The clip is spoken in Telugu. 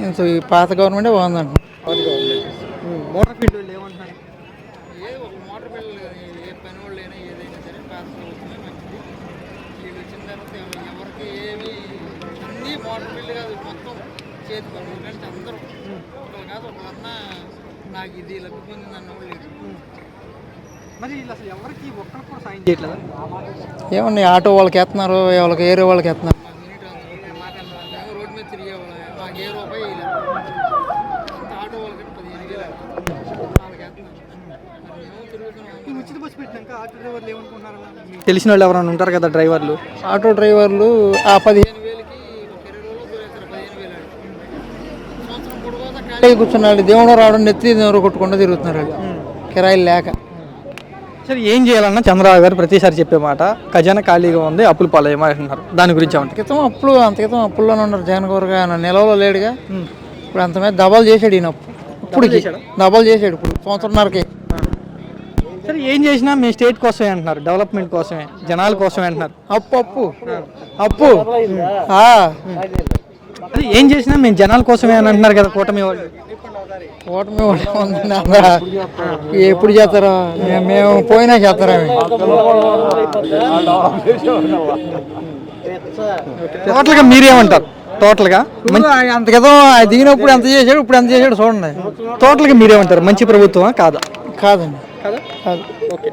ఈ పాత గవర్నమెంటే బాగుందంట. మోటార్ ఫీల్డ్ వాళ్ళు ఏమంటున్నారు? మోటార్ బిల్లు కాదు మొత్తం చేతి పనులు అందరూ. ఒకరు కాదు ఒకరన్నా నాకు ఇది లబ్ధి పొందింది మరి వీళ్ళు అసలు ఎవరికి ఒక్కరికి కూడా సాయం చేయట్లేదా? ఏమన్నా ఆటో వాళ్ళకి ఎత్తున్నారు వాళ్ళకి ఏరే వాళ్ళకి ఎత్తున్నారు. రోడ్డు మీద తిరిగే వాళ్ళమే మాకు ఏ రూపాయి ఆటో వాళ్ళకి పదిహేను వేలు ఉచిత బస్సు పెట్టినాక ఆటో డ్రైవర్లు ఏమనుకుంటున్నారు తెలిసిన వాళ్ళు ఎవరైనా ఉంటారు కదా డ్రైవర్లు ఆటో డ్రైవర్లు ఆ పదిహేను వేలకి కూర్చున్నాడు దేవుడు రావడం నెత్తి దేవుడు కొట్టుకుంటూ తిరుగుతున్నారు వాళ్ళు కిరాయిలు లేక సరే ఏం చేయాలన్నా చంద్రబాబు గారు ప్రతిసారి చెప్పే మాట ఖజానా ఖాళీగా ఉంది అప్పులు పాలయ్యమా అంటున్నారు. దాని గురించి ఏమంటారు? క్రితం అప్పులు అంత క్రితం అప్పుల్లోనే ఉన్నారు జగన్ గారు ఆయన నిలవలో లేడుగా. ఇప్పుడు అంత మీద డబల్ చేసాడు ఈయన అప్పు. ఇప్పుడుకి డబల్ చేసాడు ఇప్పుడు సంవత్సరంన్నరకి. సరే ఏం చేసినా మీ స్టేట్ కోసమే అంటున్నారు డెవలప్మెంట్ కోసమే జనాల కోసమే అంటున్నారు. అప్పు అప్పు. అప్పు. ఆ. అదే ఏం చేసినా మేము జనాల కోసమే అని అంటున్నారు కదా కూటమి వాళ్ళు. ఓటమి నాన్న. ఎప్పుడు చేస్తారో? మేము- పోయినా చేస్తారా? టోటల్గా మీరేమంటారు? టోటల్గా అంత ఆయన దిగినప్పుడు ఎంత చేశాడు ఇప్పుడు ఎంత చేశాడు చూడండి. టోటల్గా మీరేమంటారు? మంచి ప్రభుత్వమా? కాదా? కాదండి. కాదా? కాదు. ఓకే.